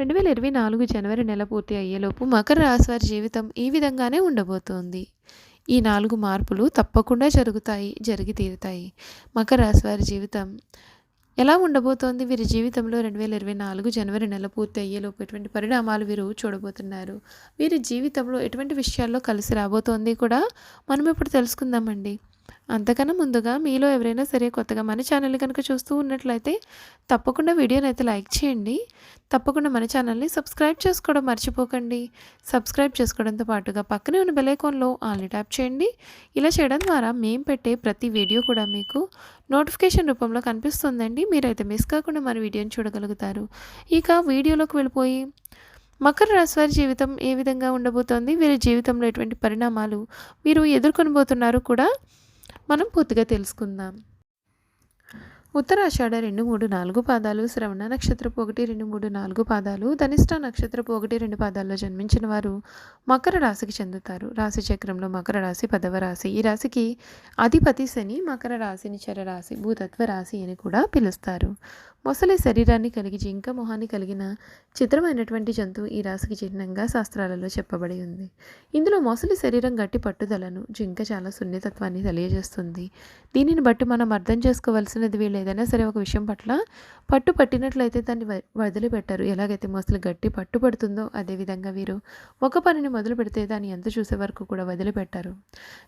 రెండు వేల ఇరవై నాలుగు జనవరి నెల పూర్తి అయ్యేలోపు మకర రాశి వారి జీవితం ఈ విధంగానే ఉండబోతోంది. ఈ నాలుగు మార్పులు తప్పకుండా జరుగుతాయి జరిగి తీరుతాయి. మకర రాశి వారి జీవితం ఎలా ఉండబోతోంది? వీరి జీవితంలో రెండు వేల ఇరవై నాలుగు జనవరి నెల పూర్తి అయ్యేలోపు ఎటువంటి పరిణామాలు వీరు చూడబోతున్నారు? వీరి జీవితంలో ఎటువంటి విషయాల్లో కలిసి రాబోతోంది కూడా మనం ఇప్పుడు తెలుసుకుందామండి. అంతకన్నా ముందుగా మీలో ఎవరైనా సరే కొత్తగా మన ఛానల్ కనుక చూస్తూ ఉన్నట్లయితే తప్పకుండా వీడియోని అయితే లైక్ చేయండి. తప్పకుండా మన ఛానల్ని సబ్స్క్రైబ్ చేసుకోవడం మర్చిపోకండి. సబ్స్క్రైబ్ చేసుకోవడంతో పాటుగా పక్కనే ఉన్న బెలైకాన్లో ఆల్ని ట్యాప్ చేయండి. ఇలా చేయడం ద్వారా మేము పెట్టే ప్రతి వీడియో కూడా మీకు నోటిఫికేషన్ రూపంలో కనిపిస్తుందండి. మీరైతే మిస్ కాకుండా మన వీడియోని చూడగలుగుతారు. ఇక వీడియోలోకి వెళ్ళిపోయి మకర రాశి వారి జీవితం ఏ విధంగా ఉండబోతోంది? వీరి జీవితంలో ఎటువంటి పరిణామాలు మీరు ఎదుర్కొనబోతున్నారు కూడా మనం పూర్తిగా తెలుసుకుందాం. ఉత్తరాషాఢ రెండు మూడు నాలుగు పాదాలు శ్రవణ నక్షత్రపు ఒకటి రెండు మూడు నాలుగు పాదాలు ధనిష్ట నక్షత్రపు ఒకటి రెండు పాదాల్లో జన్మించిన వారు మకర రాశికి చెందుతారు. రాశి చక్రంలో మకర రాశి పదవ రాశి. ఈ రాశికి అధిపతి శని మకర రాశిని చరరాశి భూతత్వ రాశి అని కూడా పిలుస్తారు. మొసలి శరీరాన్ని కలిగి జింక మొహాన్ని కలిగిన చిత్రమైనటువంటి జంతువు ఈ రాశికి చిహ్నంగా శాస్త్రాలలో చెప్పబడి ఉంది. ఇందులో మొసలి శరీరం గట్టి పట్టుదలను జింక చాలా సున్నితత్వాన్ని తెలియజేస్తుంది. దీనిని బట్టి మనం అర్థం చేసుకోవాల్సినది వీళ్ళ ఏదైనా సరే ఒక విషయం పట్ల పట్టు పట్టినట్లయితే దాన్ని వదిలిపెట్టారు. ఎలాగైతే మోసలు గట్టి పట్టు పడుతుందో అదేవిధంగా వీరు ఒక పనిని మొదలు పెడితే దాన్ని ఎంత చూసే వరకు కూడా వదిలిపెట్టారు.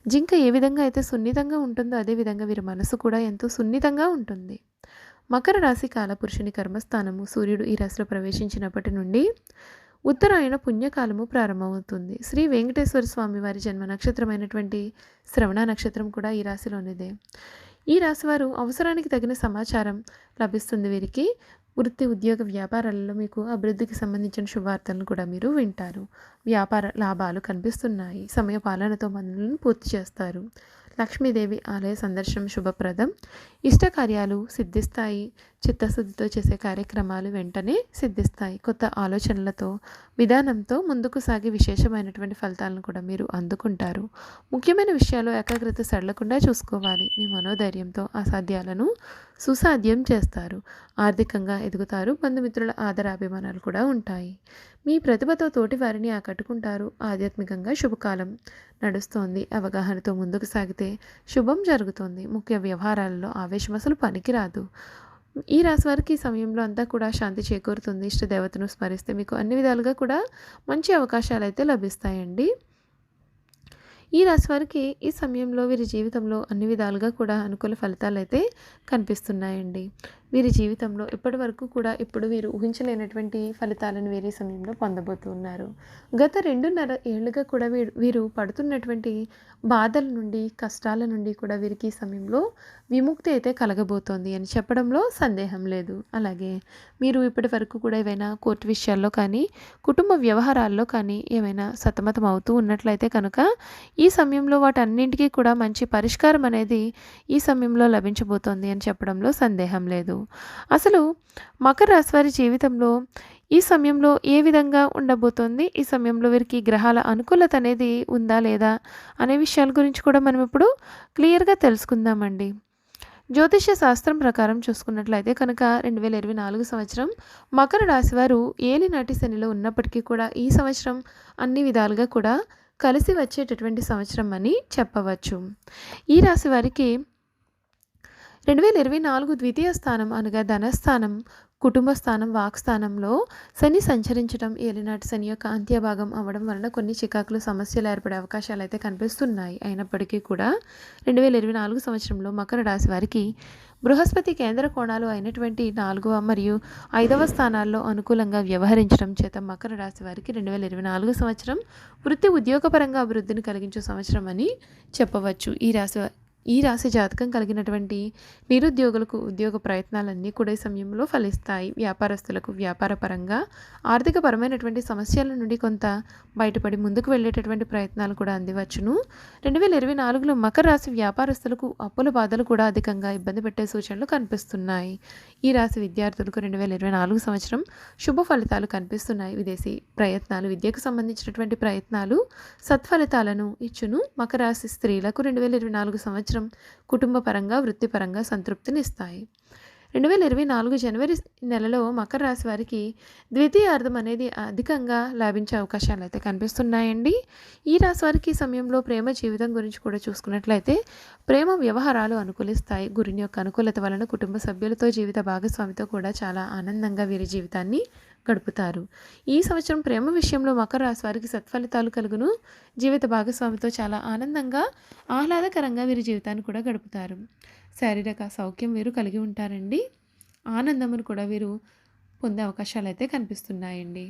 జింక ఏ విధంగా అయితే సున్నితంగా ఉంటుందో అదేవిధంగా వీరి మనసు కూడా ఎంతో సున్నితంగా ఉంటుంది. మకర రాశి కాలపురుషుని కర్మస్థానము సూర్యుడు ఈ రాశిలో ప్రవేశించినప్పటి నుండి ఉత్తరాయణ పుణ్యకాలము ప్రారంభమవుతుంది. శ్రీ వెంకటేశ్వర స్వామి వారి జన్మ నక్షత్రమైనటువంటి శ్రవణ నక్షత్రం కూడా ఈ రాశిలోనిదే. ఈ రాశి వారు అవసరానికి తగిన సమాచారం లభిస్తుంది వీరికి. వృత్తి ఉద్యోగ వ్యాపారాలలో మీకు అభివృద్ధికి సంబంధించిన శుభార్తలను కూడా మీరు వింటారు. వ్యాపార లాభాలు కనిపిస్తున్నాయి. సమయ పాలనతో పనులను పూర్తి చేస్తారు. లక్ష్మీదేవి ఆలయ సందర్శనం శుభప్రదం. ఇష్టకార్యాలు సిద్ధిస్తాయి. చిత్తశుద్ధితో చేసే కార్యక్రమాలు వెంటనే సిద్ధిస్తాయి. కొత్త ఆలోచనలతో విధానంతో ముందుకు సాగి విశేషమైనటువంటి ఫలితాలను కూడా మీరు అందుకుంటారు. ముఖ్యమైన విషయాలు ఏకాగ్రత సడలకుండా చూసుకోవాలి. మీ మనోధైర్యంతో అసాధ్యాలను సుసాధ్యం చేస్తారు. ఆర్థికంగా ఎదుగుతారు. బంధుమిత్రుల ఆదరాభిమానాలు కూడా ఉంటాయి. మీ ప్రతిభతో తోటి వారిని ఆకట్టుకుంటారు. ఆధ్యాత్మికంగా శుభకాలం నడుస్తోంది. అవగాహనతో ముందుకు సాగితే శుభం జరుగుతుంది. ముఖ్య వ్యవహారాలలో ఆవేశం అసలు పనికిరాదు. ఈ రాశి వారికి ఈ సమయంలో అంతా కూడా శాంతి చేకూరుతుంది. ఇష్ట దేవతను స్మరిస్తే మీకు అన్ని విధాలుగా కూడా మంచి అవకాశాలు అయితే లభిస్తాయండి. ఈ రాశి వారికి ఈ సమయంలో వీరి జీవితంలో అన్ని విధాలుగా కూడా అనుకూల ఫలితాలు అయితే కనిపిస్తున్నాయండి. వీరి జీవితంలో ఇప్పటి వరకు కూడా ఇప్పుడు వీరు ఊహించలేనటువంటి ఫలితాలను వీరి సమయంలో పొందబోతున్నారు. గత రెండున్నర ఏళ్ళుగా కూడా వీరు వీరు పడుతున్నటువంటి బాధల నుండి కష్టాల నుండి కూడా వీరికి ఈ సమయంలో విముక్తి అయితే కలగబోతోంది అని చెప్పడంలో సందేహం లేదు. అలాగే మీరు ఇప్పటి వరకు కూడా ఏవైనా కోర్టు విషయాల్లో కానీ కుటుంబ వ్యవహారాల్లో కానీ ఏమైనా సతమతం అవుతూ ఉన్నట్లయితే కనుక ఈ సమయంలో వాటన్నింటికీ కూడా మంచి పరిష్కారం అనేది ఈ సమయంలో లభించబోతోంది అని చెప్పడంలో సందేహం లేదు. అసలు మకర రాశి వారి జీవితంలో ఈ సమయంలో ఏ విధంగా ఉండబోతోంది? ఈ సమయంలో వీరికి గ్రహాల అనుకూలత అనేది ఉందా లేదా? అనే విషయాల గురించి కూడా మనం ఇప్పుడు క్లియర్గా తెలుసుకుందామండి. జ్యోతిష్య శాస్త్రం ప్రకారం చూసుకున్నట్లయితే కనుక రెండు వేల ఇరవై నాలుగు సంవత్సరం మకర రాశి వారు ఏలినాటి శనిలో ఉన్నప్పటికీ కూడా ఈ సంవత్సరం అన్ని విధాలుగా కూడా కలిసి వచ్చేటటువంటి సంవత్సరం అని చెప్పవచ్చు. ఈ రాశి వారికి రెండు వేల ఇరవై నాలుగు ద్వితీయ స్థానం అనగా ధనస్థానం కుటుంబ స్థానం వాక్స్థానంలో శని సంచరించడం ఏలినాటి శని యొక్క అంత్యభాగం అవ్వడం వలన కొన్ని చికాకులు సమస్యలు ఏర్పడే అవకాశాలు అయితే కనిపిస్తున్నాయి. అయినప్పటికీ కూడా రెండు వేల ఇరవై నాలుగు సంవత్సరంలో మకర రాశి వారికి బృహస్పతి కేంద్ర కోణాలు అయినటువంటి నాలుగవ మరియు ఐదవ స్థానాల్లో అనుకూలంగా వ్యవహరించడం చేత మకర రాశి వారికి రెండు వేల ఇరవై నాలుగు సంవత్సరం వృత్తి ఉద్యోగపరంగా అభివృద్ధిని కలిగించే సంవత్సరం అని చెప్పవచ్చు. ఈ రాశి ఈ రాశి జాతకం కలిగినటువంటి నిరుద్యోగులకు ఉద్యోగ ప్రయత్నాలన్నీ కూడా ఈ సమయంలో ఫలిస్తాయి. వ్యాపారస్తులకు వ్యాపారపరంగా ఆర్థికపరమైనటువంటి సమస్యల నుండి కొంత బయటపడి ముందుకు వెళ్ళేటటువంటి ప్రయత్నాలు కూడా అందివచ్చును. రెండు వేల ఇరవై నాలుగులో మకర రాశి వ్యాపారస్తులకు అప్పుల బాధలు కూడా అధికంగా ఇబ్బంది పెట్టే సూచనలు కనిపిస్తున్నాయి. ఈ రాశి విద్యార్థులకు రెండు వేల ఇరవై నాలుగు సంవత్సరం శుభ ఫలితాలు కనిపిస్తున్నాయి. విదేశీ ప్రయత్నాలు విద్యకు సంబంధించినటువంటి ప్రయత్నాలు సత్ఫలితాలను ఇచ్చును. మకర రాశి స్త్రీలకు రెండు వేల ఇరవై నాలుగు సంవత్సరం కుటుంబపరంగా వృత్తిపరంగా సంతృప్తినిస్తాయి. రెండు వేల ఇరవై నాలుగు జనవరి నెలలో మకర రాశి వారికి ద్వితీయార్థం అనేది అధికంగా లాభించే అవకాశాలు అయితే కనిపిస్తున్నాయండి. ఈ రాశి వారికి సమయంలో ప్రేమ జీవితం గురించి కూడా చూసుకున్నట్లయితే ప్రేమ వ్యవహారాలు అనుకూలిస్తాయి. గురిని యొక్క అనుకూలత వలన కుటుంబ సభ్యులతో జీవిత భాగస్వామితో కూడా చాలా ఆనందంగా వీరి జీవితాన్ని గడుపుతారు. ఈ సంవత్సరం ప్రేమ విషయంలో మకర రాశి వారికి సత్ఫలితాలు కలుగును. జీవిత భాగస్వామితో చాలా ఆనందంగా ఆహ్లాదకరంగా వీరి జీవితాన్ని కూడా గడుపుతారు. శారీరక సౌఖ్యం వీరు కలిగి ఉంటారండి. ఆనందమును కూడా వీరు పొందే అవకాశాలు అయితే కనిపిస్తున్నాయండి.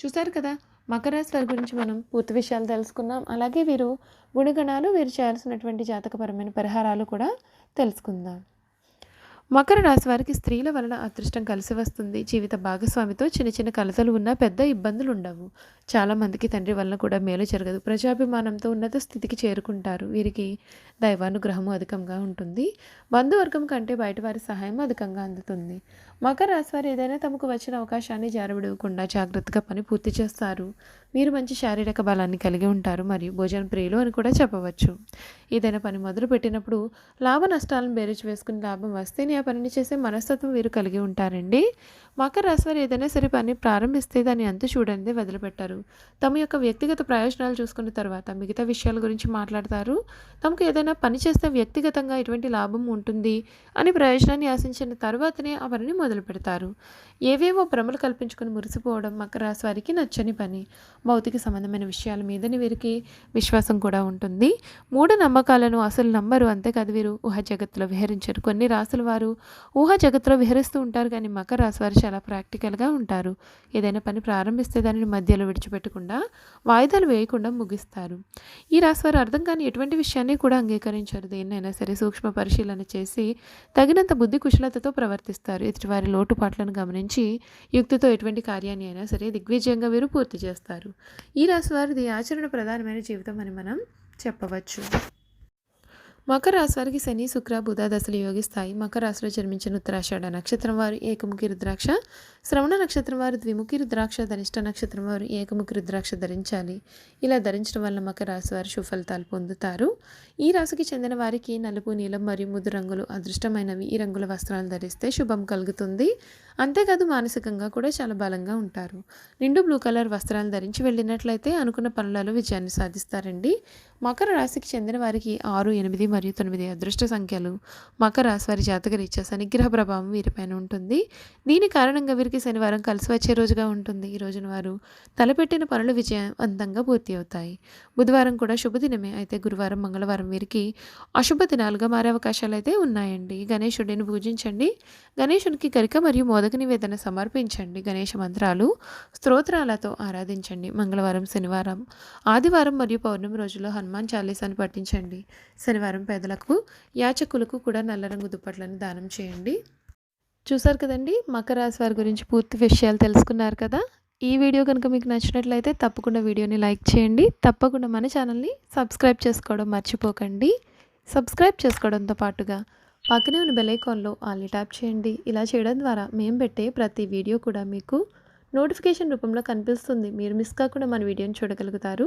చూసారు కదా మకర రాశి వారి గురించి మనం పూర్తి విషయాలు తెలుసుకున్నాం. అలాగే వీరు గుణగణాలు వీరు చేయాల్సినటువంటి జాతకపరమైన పరిహారాలు కూడా తెలుసుకుందాం. మకర రాశి వారికి స్త్రీల వలన అదృష్టం కలిసి వస్తుంది. జీవిత భాగస్వామితో చిన్న చిన్న కలతలు ఉన్నా పెద్ద ఇబ్బందులు ఉండవు. చాలామందికి తండ్రి వలన కూడా మేలు జరగదు. ప్రజాభిమానంతో ఉన్నత స్థితికి చేరుకుంటారు. వీరికి దైవానుగ్రహము అధికంగా ఉంటుంది. బంధువర్గం కంటే బయట వారి సహాయం అధికంగా అందుతుంది. మకర రాశి వారు ఏదైనా తమకు వచ్చిన అవకాశాన్ని జారవిడవకుండా జాగ్రత్తగా పని పూర్తి చేస్తారు. మీరు మంచి శారీరక బలాన్ని కలిగి ఉంటారు మరియు భోజన ప్రియులు అని కూడా చెప్పవచ్చు. ఏదైనా పని మొదలు పెట్టినప్పుడు లాభ నష్టాలను బేరేజ్ వేసుకుని లాభం వస్తేనే ఆ పనిని చేసే మనస్తత్వం వీరు కలిగి ఉంటారండి. మకర రాశి వారు ఏదైనా సరే పని ప్రారంభిస్తే దాన్ని అంత చూడనిదే వదిలిపెట్టారు. తమ యొక్క వ్యక్తిగత ప్రయోజనాలు చూసుకున్న తర్వాత మిగతా విషయాల గురించి మాట్లాడతారు. తమకు ఏదైనా పని చేస్తే వ్యక్తిగతంగా ఎటువంటి లాభం ఉంటుంది అని ప్రయోజనాన్ని ఆశించిన తర్వాతనే ఆ పనిని మొదలు పెడతారు ఏవేవో భ్రమలు కల్పించుకుని మురిసిపోవడం మకర రాశి వారికి నచ్చని పని. భౌతిక సంబంధమైన విషయాల మీదని వీరికి విశ్వాసం కూడా ఉంటుంది. మూఢ నమ్మకాలను అసలు నమ్మరు. అంతేకాదు వీరు ఊహ జగత్తులో విహరించరు. కొన్ని రాసుల వారు ఊహ జగత్తులో విహరిస్తూ ఉంటారు కానీ మకర రాశి వారు చాలా ప్రాక్టికల్గా ఉంటారు. ఏదైనా పని ప్రారంభిస్తే దానిని మధ్యలో విడిచిపెట్టకుండా వాయిదాలు వేయకుండా ముగిస్తారు. ఈ రాశి వారు అర్థం కాని ఎటువంటి విషయాన్ని కూడా అంగీకరించారు. దేన్నైనా సరే సూక్ష్మ పరిశీలన చేసి తగినంత బుద్ధి కుశలతతో ప్రవర్తిస్తారు. ఎదుటివారి లోటుపాట్లను గమనించి యుక్తితో ఎటువంటి కార్యాన్ని అయినా సరే దిగ్విజయంగా వీరు పూర్తి చేస్తారు. ఈ రాశి వారిది ఆచరణ ప్రధానమైన జీవితం అని మనం చెప్పవచ్చు. మకర రాశి వారికి శని శుక్ర బుధ దశలు యోగిస్తాయి మకర రాశిలో జన్మించిన ఉత్తరాషాఢ నక్షత్రం వారు ఏకముఖి రుద్రాక్ష. శ్రవణ నక్షత్రం వారు ద్విముఖి రుద్రాక్ష. ధనిష్ట నక్షత్రం వారు ఏకముఖి రుద్రాక్ష ధరించాలి. ఇలా ధరించడం వల్ల మకర రాశి వారు సుఫలితాలు పొందుతారు. ఈ రాశికి చెందిన వారికి నలుపు నీలం మరియు ముద్దు రంగులు అదృష్టమైనవి. ఈ రంగుల వస్త్రాలు ధరిస్తే శుభం కలుగుతుంది. అంతేకాదు మానసికంగా కూడా చాలా బలంగా ఉంటారు. నిండు బ్లూ కలర్ వస్త్రాలు ధరించి వెళ్ళినట్లయితే అనుకున్న పనులలో విజయాన్ని సాధిస్తారండి. మకర రాశికి చెందిన వారికి ఆరు ఎనిమిది మరియు తొమ్మిది అదృష్ట సంఖ్యలు. మకర రాశి వారి జాతక రీత్యా శనిగ్రహ ప్రభావం వీరిపైన ఉంటుంది. దీని కారణంగా వీరికి శనివారం కలిసి వచ్చే రోజుగా ఉంటుంది. ఈ రోజున వారు తలపెట్టిన పనులు విజయవంతంగా పూర్తి అవుతాయి. బుధవారం కూడా శుభదినమే. అయితే గురువారం మంగళవారం వీరికి అశుభ దినాలుగా మారే అవకాశాలు అయితే ఉన్నాయండి. గణేశుడిని పూజించండి. గణేశునికి గరిక మరియు మోదక నివేదన సమర్పించండి. గణేష మంత్రాలు స్తోత్రాలతో ఆరాధించండి. మంగళవారం శనివారం ఆదివారం మరియు పౌర్ణమి రోజుల్లో హనుమాన్ చాలీసాను పఠించండి. శనివారం పేదలకు యాచకులకు కూడా నల్ల రంగు దుప్పట్లను దానం చేయండి. చూసారు కదండి మకర రాశి వారి గురించి పూర్తి విషయాలు తెలుసుకున్నారు కదా? ఈ వీడియో కనుక మీకు నచ్చినట్లయితే తప్పకుండా వీడియోని లైక్ చేయండి. తప్పకుండా మన ఛానల్ని సబ్స్క్రైబ్ చేసుకోవడం మర్చిపోకండి. సబ్స్క్రైబ్ చేసుకోవడంతో పాటుగా పక్కనే ఉన్న బెలైకాన్లో ఆల్ని ట్యాప్ చేయండి. ఇలా చేయడం ద్వారా మేము పెట్టే ప్రతి వీడియో కూడా మీకు నోటిఫికేషన్ రూపంలో కనిపిస్తుంది. మీరు మిస్ కాకుండా మన వీడియోని చూడగలుగుతారు.